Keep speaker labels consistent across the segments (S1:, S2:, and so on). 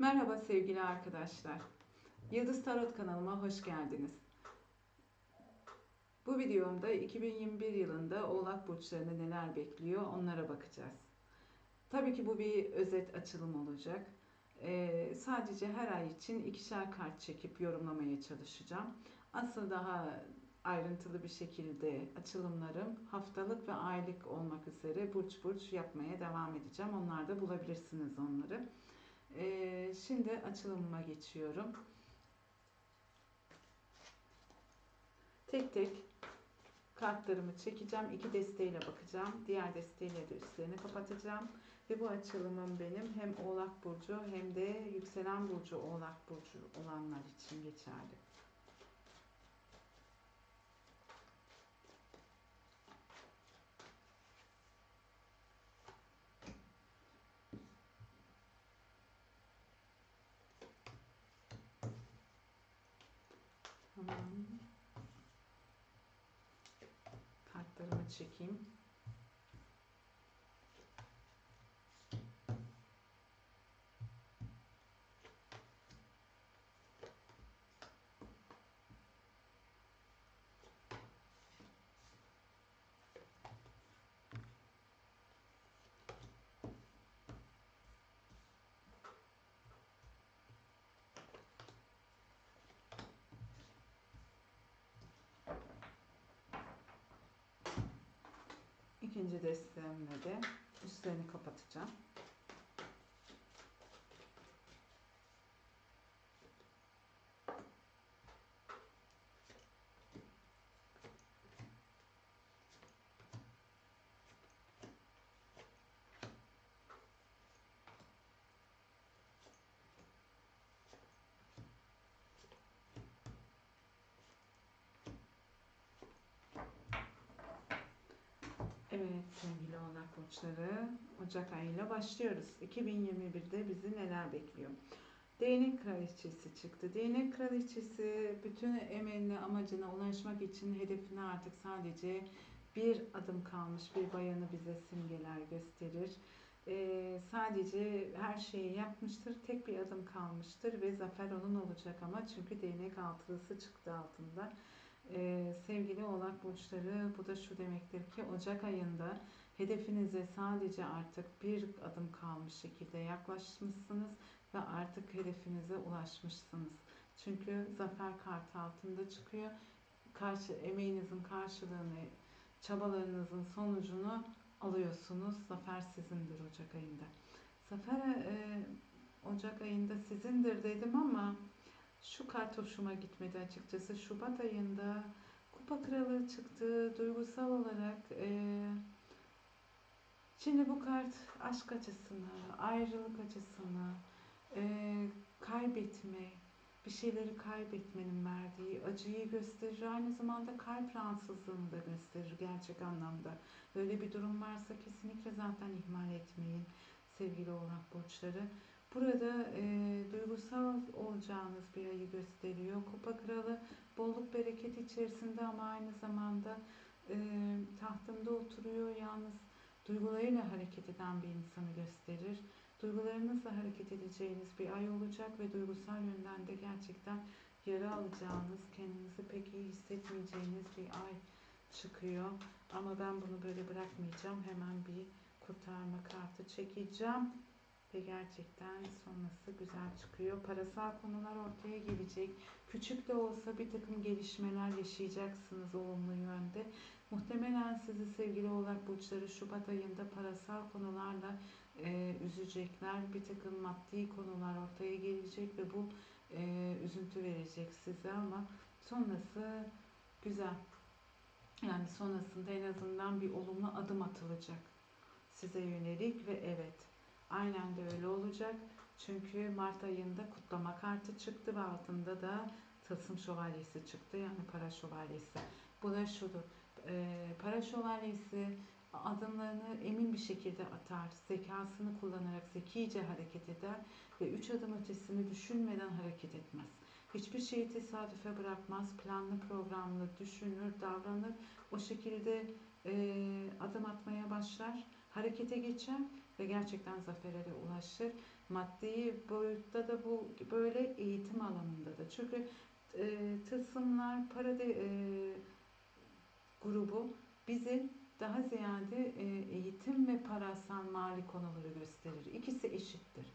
S1: Merhaba sevgili arkadaşlar. Yıldız Tarot kanalıma hoş geldiniz. Bu videomda 2021 yılında Oğlak burçlarını neler bekliyor onlara bakacağız. Tabii ki bu bir özet açılım olacak. Ee, sadece her ay için ikişer kart çekip yorumlamaya çalışacağım. Aslında daha ayrıntılı bir şekilde açılımlarım haftalık ve aylık olmak üzere burç burç yapmaya devam edeceğim. Onlarda bulabilirsiniz onları. Ee, şimdi açılımıma geçiyorum. Tek tek kartlarımı çekeceğim. İki desteğiyle bakacağım. Diğer desteğiyle de üstlerini kapatacağım. Ve bu açılımım benim hem Oğlak Burcu hem de Yükselen Burcu Oğlak Burcu olanlar için geçerli. Tamam. Kartlarımı çekeyim. İkinci desteğimle de üstlerini kapatacağım. Evet sevgili oğlak burçları Ocak ayıyla başlıyoruz. 2021'de bizi neler bekliyor? Değnek kraliçesi çıktı. Değnek kraliçesi bütün emeline amacına ulaşmak için hedefine artık sadece bir adım kalmış bir bayanı bize simgeler gösterir. Ee, sadece her şeyi yapmıştır. Tek bir adım kalmıştır ve zafer onun olacak ama çünkü değnek altılısı çıktı altında. Ee, sevgili oğlak burçları bu da şu demektir ki Ocak ayında hedefinize sadece artık bir adım kalmış şekilde yaklaşmışsınız ve artık hedefinize ulaşmışsınız. Çünkü zafer kartı altında çıkıyor. Karşı, emeğinizin karşılığını, çabalarınızın sonucunu alıyorsunuz. Zafer sizindir Ocak ayında. Zafer e, Ocak ayında sizindir dedim ama şu kart hoşuma gitmedi açıkçası. Şubat ayında Kupa Kralı çıktı. Duygusal olarak e, şimdi bu kart aşk açısını, ayrılık açısını, e, kaybetme, bir şeyleri kaybetmenin verdiği acıyı gösterir. Aynı zamanda kalp rahatsızlığını da gösterir gerçek anlamda. Böyle bir durum varsa kesinlikle zaten ihmal etmeyin sevgili oğlak burçları. Burada e, duygusal olacağınız bir ayı gösteriyor. Kupa kralı bolluk bereket içerisinde ama aynı zamanda e, tahtında oturuyor. Yalnız duygularıyla hareket eden bir insanı gösterir. Duygularınızla hareket edeceğiniz bir ay olacak ve duygusal yönden de gerçekten yara alacağınız, kendinizi pek iyi hissetmeyeceğiniz bir ay çıkıyor. Ama ben bunu böyle bırakmayacağım. Hemen bir kurtarma kartı çekeceğim ve gerçekten sonrası güzel çıkıyor. Parasal konular ortaya gelecek. Küçük de olsa bir takım gelişmeler yaşayacaksınız olumlu yönde. Muhtemelen sizi sevgili olarak burçları Şubat ayında parasal konularla e, üzecekler. Bir takım maddi konular ortaya gelecek ve bu e, üzüntü verecek size ama sonrası güzel. Yani sonrasında en azından bir olumlu adım atılacak size yönelik ve evet Aynen de öyle olacak. Çünkü Mart ayında kutlama kartı çıktı ve altında da tılsım şövalyesi çıktı. Yani para şövalyesi. Bu da şudur. E, para şövalyesi adımlarını emin bir şekilde atar. Zekasını kullanarak zekice hareket eder ve üç adım ötesini düşünmeden hareket etmez. Hiçbir şeyi tesadüfe bırakmaz. Planlı programlı düşünür, davranır. O şekilde e, adım atmaya başlar. Harekete geçer ve gerçekten zafere de ulaşır. Maddi boyutta da bu böyle eğitim alanında da. Çünkü e, tılsımlar para de, e, grubu bizi daha ziyade e, eğitim ve parasal mali konuları gösterir. İkisi eşittir.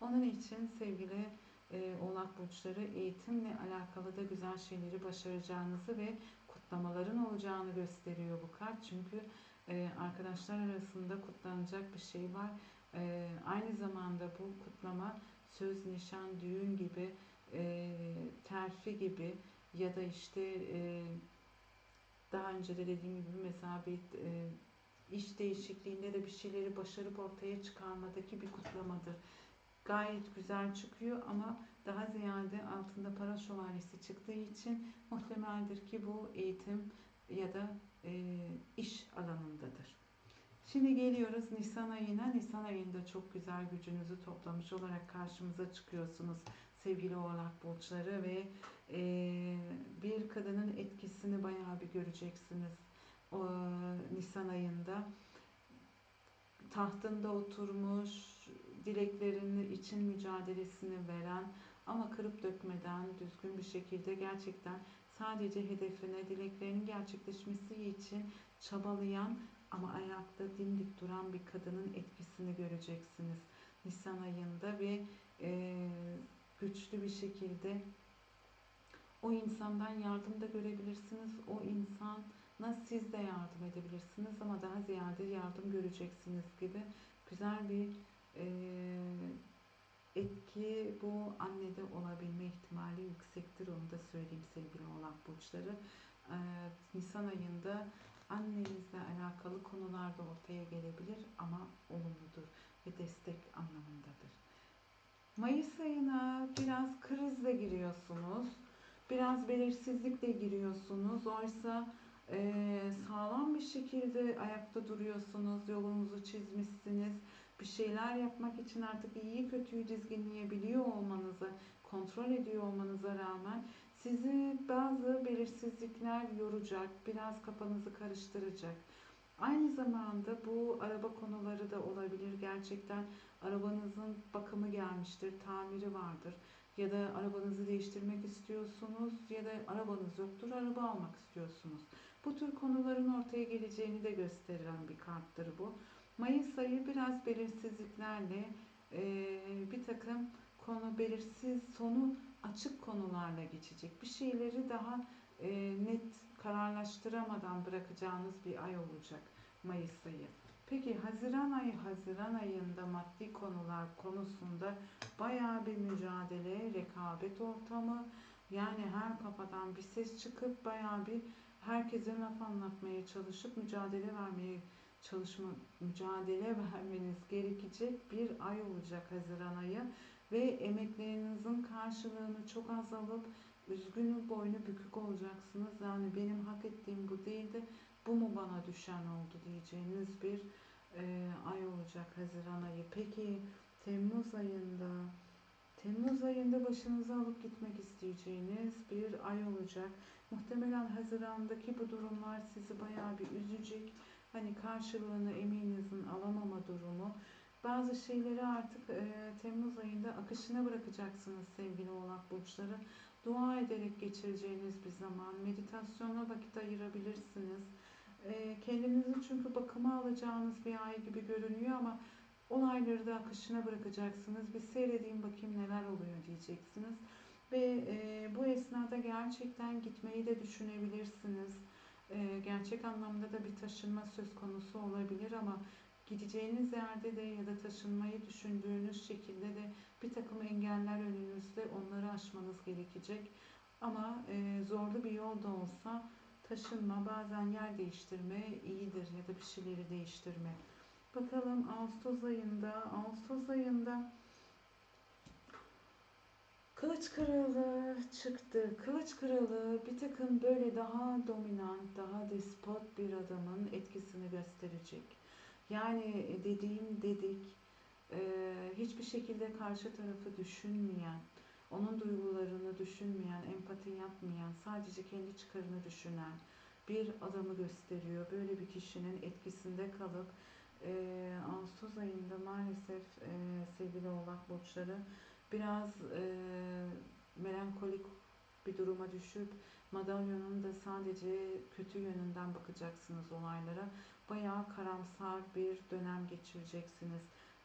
S1: Onun için sevgili e, oğlak burçları eğitimle alakalı da güzel şeyleri başaracağınızı ve kutlamaların olacağını gösteriyor bu kart. Çünkü e, arkadaşlar arasında kutlanacak bir şey var. E, aynı zamanda bu kutlama söz, nişan, düğün gibi, e, terfi gibi ya da işte e, daha önce de dediğim gibi mesela bir e, iş değişikliğinde de bir şeyleri başarıp ortaya çıkarmadaki bir kutlamadır. Gayet güzel çıkıyor ama daha ziyade altında para şövalyesi çıktığı için muhtemeldir ki bu eğitim ya da iş alanındadır. Şimdi geliyoruz Nisan ayına. Nisan ayında çok güzel gücünüzü toplamış olarak karşımıza çıkıyorsunuz sevgili oğlak burçları ve e, bir kadının etkisini bayağı bir göreceksiniz o Nisan ayında. Tahtında oturmuş, dileklerini için mücadelesini veren ama kırıp dökmeden düzgün bir şekilde gerçekten sadece hedefine, dileklerinin gerçekleşmesi için çabalayan ama ayakta dimdik duran bir kadının etkisini göreceksiniz Nisan ayında ve e, güçlü bir şekilde o insandan yardım da görebilirsiniz. O insana siz de yardım edebilirsiniz ama daha ziyade yardım göreceksiniz gibi güzel bir e, etki bu annede olabilme ihtimali yüksektir. Onu da söyleyeyim sevgili oğlak burçları. E, Nisan ayında annenizle alakalı konular da ortaya gelebilir ama olumludur ve destek anlamındadır. Mayıs ayına biraz krizle giriyorsunuz. Biraz belirsizlikle giriyorsunuz. Oysa e, sağlam bir şekilde ayakta duruyorsunuz. Yolunuzu çizmişsiniz. Bir şeyler yapmak için artık iyi kötüyü dizginleyebiliyor olmanızı, kontrol ediyor olmanıza rağmen sizi bazı belirsizlikler yoracak, biraz kafanızı karıştıracak. Aynı zamanda bu araba konuları da olabilir. Gerçekten arabanızın bakımı gelmiştir, tamiri vardır. Ya da arabanızı değiştirmek istiyorsunuz ya da arabanız yoktur, araba almak istiyorsunuz. Bu tür konuların ortaya geleceğini de gösteren bir karttır bu. Mayıs ayı biraz belirsizliklerle bir takım konu belirsiz sonu açık konularla geçecek. Bir şeyleri daha net kararlaştıramadan bırakacağınız bir ay olacak Mayıs ayı. Peki Haziran ayı, Haziran ayında maddi konular konusunda bayağı bir mücadele, rekabet ortamı, yani her kafadan bir ses çıkıp bayağı bir herkese laf anlatmaya çalışıp mücadele vermeye çalışma, mücadele vermeniz gerekecek bir ay olacak Haziran ayı ve emeklerinizin karşılığını çok azalıp üzgünü boynu bükük olacaksınız. Yani benim hak ettiğim bu değildi bu mu bana düşen oldu diyeceğiniz bir e, ay olacak Haziran ayı. Peki Temmuz ayında Temmuz ayında başınıza alıp gitmek isteyeceğiniz bir ay olacak. Muhtemelen Haziran'daki bu durumlar sizi bayağı bir üzecek. Hani karşılığını emeğinizin alamama durumu. Bazı şeyleri artık e, Temmuz ayında akışına bırakacaksınız sevgili oğlak burçları. Dua ederek geçireceğiniz bir zaman. Meditasyona vakit ayırabilirsiniz e, kendinizi çünkü bakıma alacağınız bir ay gibi görünüyor ama olayları da akışına bırakacaksınız. Bir seyredeyim bakayım neler oluyor diyeceksiniz. Ve e, bu esnada gerçekten gitmeyi de düşünebilirsiniz. E, gerçek anlamda da bir taşınma söz konusu olabilir ama gideceğiniz yerde de ya da taşınmayı düşündüğünüz şekilde de bir takım engeller önünüzde onları aşmanız gerekecek. Ama e, zorlu bir yol da olsa taşınma, bazen yer değiştirme iyidir ya da bir şeyleri değiştirme. Bakalım Ağustos ayında, Ağustos ayında Kılıç kralı çıktı. Kılıç kralı bir takım böyle daha dominant, daha despot bir adamın etkisini gösterecek. Yani dediğim dedik, hiçbir şekilde karşı tarafı düşünmeyen, onun duygularını düşünmeyen, empati yapmayan, sadece kendi çıkarını düşünen bir adamı gösteriyor. Böyle bir kişinin etkisinde kalıp Ee, Ağustos ayında maalesef e, sevgili oğlak burçları biraz e, melankolik bir duruma düşüp madalyonun da sadece kötü yönünden bakacaksınız olaylara. Bayağı karamsar bir dönem geçireceksiniz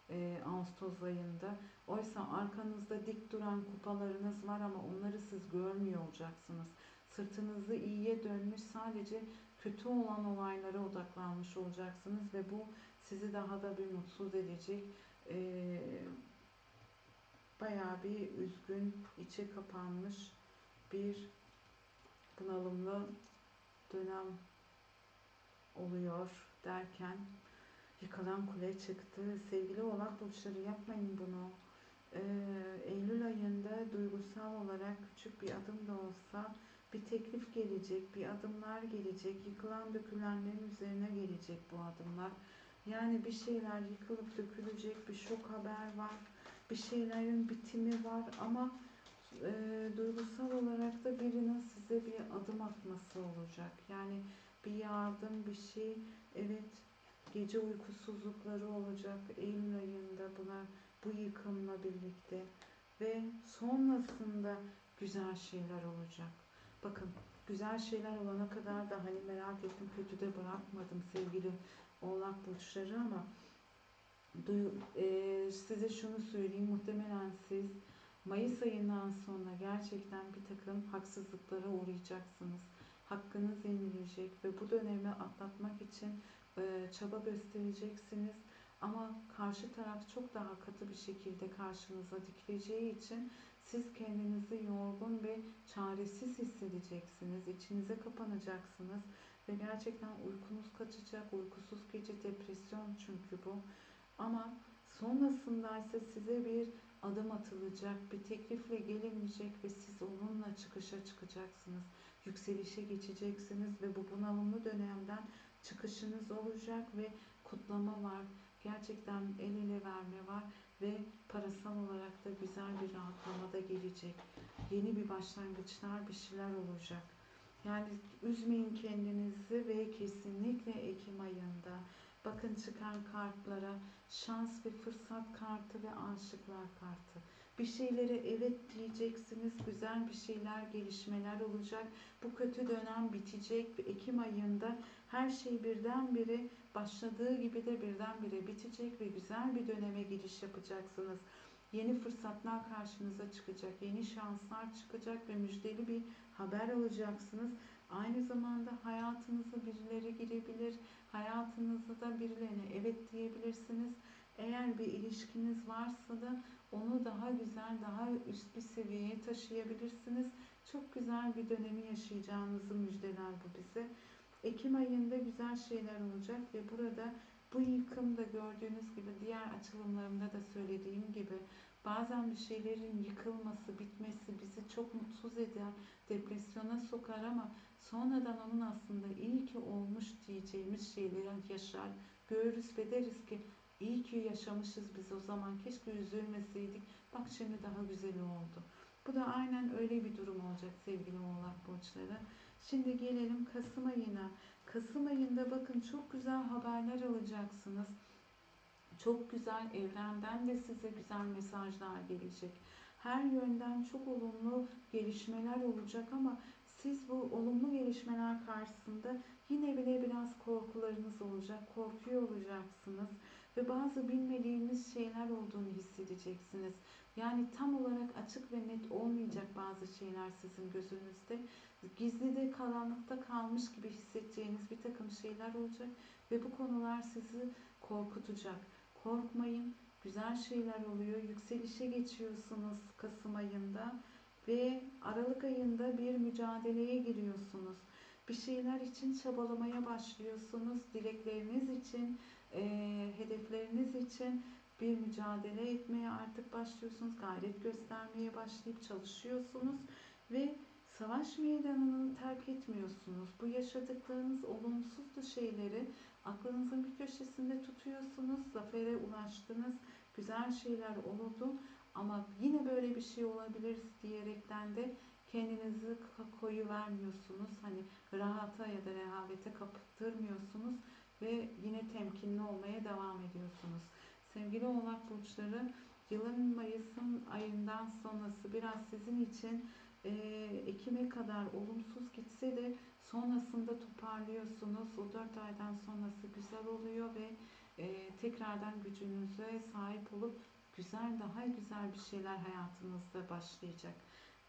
S1: e, Ağustos ayında. Oysa arkanızda dik duran kupalarınız var ama onları siz görmüyor olacaksınız. Sırtınızı iyiye dönmüş sadece kötü olan olaylara odaklanmış olacaksınız ve bu sizi daha da bir mutsuz edecek. E, bayağı bir üzgün, içe kapanmış bir bunalımlı dönem oluyor derken yıkılan kule çıktı. Sevgili oğlak burçları yapmayın bunu. Ee, Eylül ayında duygusal olarak küçük bir adım da olsa bir teklif gelecek, bir adımlar gelecek. Yıkılan dökülenlerin üzerine gelecek bu adımlar. Yani bir şeyler yıkılıp dökülecek, bir şok haber var. Bir şeylerin bitimi var ama e, duygusal olarak da birinin size bir adım atması olacak. Yani bir yardım, bir şey. Evet, gece uykusuzlukları olacak Eylül ayında buna bu yıkımla birlikte ve sonrasında güzel şeyler olacak. Bakın güzel şeyler olana kadar da hani merak ettim kötü de bırakmadım sevgili oğlak burçları ama duy, e, size şunu söyleyeyim muhtemelen siz Mayıs ayından sonra gerçekten bir takım haksızlıklara uğrayacaksınız. Hakkınız yenilecek ve bu dönemi atlatmak için e, çaba göstereceksiniz. Ama karşı taraf çok daha katı bir şekilde karşınıza dikileceği için siz kendinizi yorgun ve çaresiz hissedeceksiniz. İçinize kapanacaksınız ve gerçekten uykunuz kaçacak. Uykusuz gece depresyon çünkü bu. Ama sonrasında ise size bir adım atılacak, bir teklifle gelinecek ve siz onunla çıkışa çıkacaksınız. Yükselişe geçeceksiniz ve bu bunalımlı dönemden çıkışınız olacak ve kutlama var. Gerçekten el ele verme var ve parasal olarak da güzel bir rahatlama da gelecek. Yeni bir başlangıçlar, bir şeyler olacak. Yani üzmeyin kendinizi ve kesinlikle Ekim ayında bakın çıkan kartlara şans ve fırsat kartı ve aşıklar kartı. Bir şeylere evet diyeceksiniz. Güzel bir şeyler, gelişmeler olacak. Bu kötü dönem bitecek. Ekim ayında her şey birdenbire başladığı gibi de birdenbire bitecek ve güzel bir döneme giriş yapacaksınız. Yeni fırsatlar karşınıza çıkacak, yeni şanslar çıkacak ve müjdeli bir haber alacaksınız. Aynı zamanda hayatınıza birileri girebilir, hayatınızda da birilerine evet diyebilirsiniz. Eğer bir ilişkiniz varsa da onu daha güzel, daha üst bir seviyeye taşıyabilirsiniz. Çok güzel bir dönemi yaşayacağınızı müjdeler bu bize. Ekim ayında güzel şeyler olacak ve burada bu yıkımda gördüğünüz gibi diğer açılımlarımda da söylediğim gibi bazen bir şeylerin yıkılması, bitmesi bizi çok mutsuz eder, depresyona sokar ama sonradan onun aslında iyi ki olmuş diyeceğimiz şeyleri yaşar, görürüz ve deriz ki iyi ki yaşamışız biz o zaman keşke üzülmeseydik bak şimdi daha güzel oldu. Bu da aynen öyle bir durum olacak sevgili oğlak burçları. Şimdi gelelim Kasım ayına. Kasım ayında bakın çok güzel haberler alacaksınız. Çok güzel evrenden de size güzel mesajlar gelecek. Her yönden çok olumlu gelişmeler olacak ama siz bu olumlu gelişmeler karşısında yine bile biraz korkularınız olacak. Korkuyor olacaksınız ve bazı bilmediğiniz şeyler olduğunu hissedeceksiniz. Yani tam olarak açık ve net olmayacak bazı şeyler sizin gözünüzde. Gizlide karanlıkta kalmış gibi hissedeceğiniz bir takım şeyler olacak ve bu konular sizi korkutacak. Korkmayın, güzel şeyler oluyor. Yükselişe geçiyorsunuz Kasım ayında ve Aralık ayında bir mücadeleye giriyorsunuz. Bir şeyler için çabalamaya başlıyorsunuz. Dilekleriniz için, e, hedefleriniz için bir mücadele etmeye artık başlıyorsunuz. Gayret göstermeye başlayıp çalışıyorsunuz ve savaş meydanını terk etmiyorsunuz. Bu yaşadıklarınız olumsuz şeyleri aklınızın bir köşesinde tutuyorsunuz. Zafere ulaştınız. Güzel şeyler oldu ama yine böyle bir şey olabilir diyerekten de kendinizi koyu vermiyorsunuz. Hani rahata ya da rehavete kaptırmıyorsunuz ve yine temkinli olmaya devam ediyorsunuz. Sevgili Oğlak burçları yılın Mayıs'ın ayından sonrası biraz sizin için e, Ekim'e kadar olumsuz gitse de sonrasında toparlıyorsunuz. O 4 aydan sonrası güzel oluyor ve e, tekrardan gücünüze sahip olup güzel daha güzel bir şeyler hayatınızda başlayacak.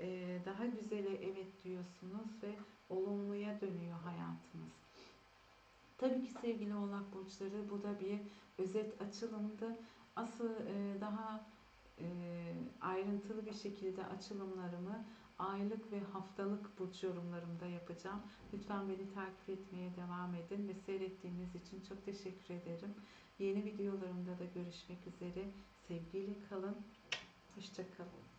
S1: E, daha güzele evet diyorsunuz ve olumluya dönüyor hayatınız. Tabii ki sevgili oğlak burçları bu da bir özet açılımdı. Asıl e, daha e, ayrıntılı bir şekilde açılımlarımı aylık ve haftalık burç yorumlarımda yapacağım. Lütfen beni takip etmeye devam edin ve seyrettiğiniz için çok teşekkür ederim. Yeni videolarımda da görüşmek üzere. Sevgiyle kalın. Hoşçakalın.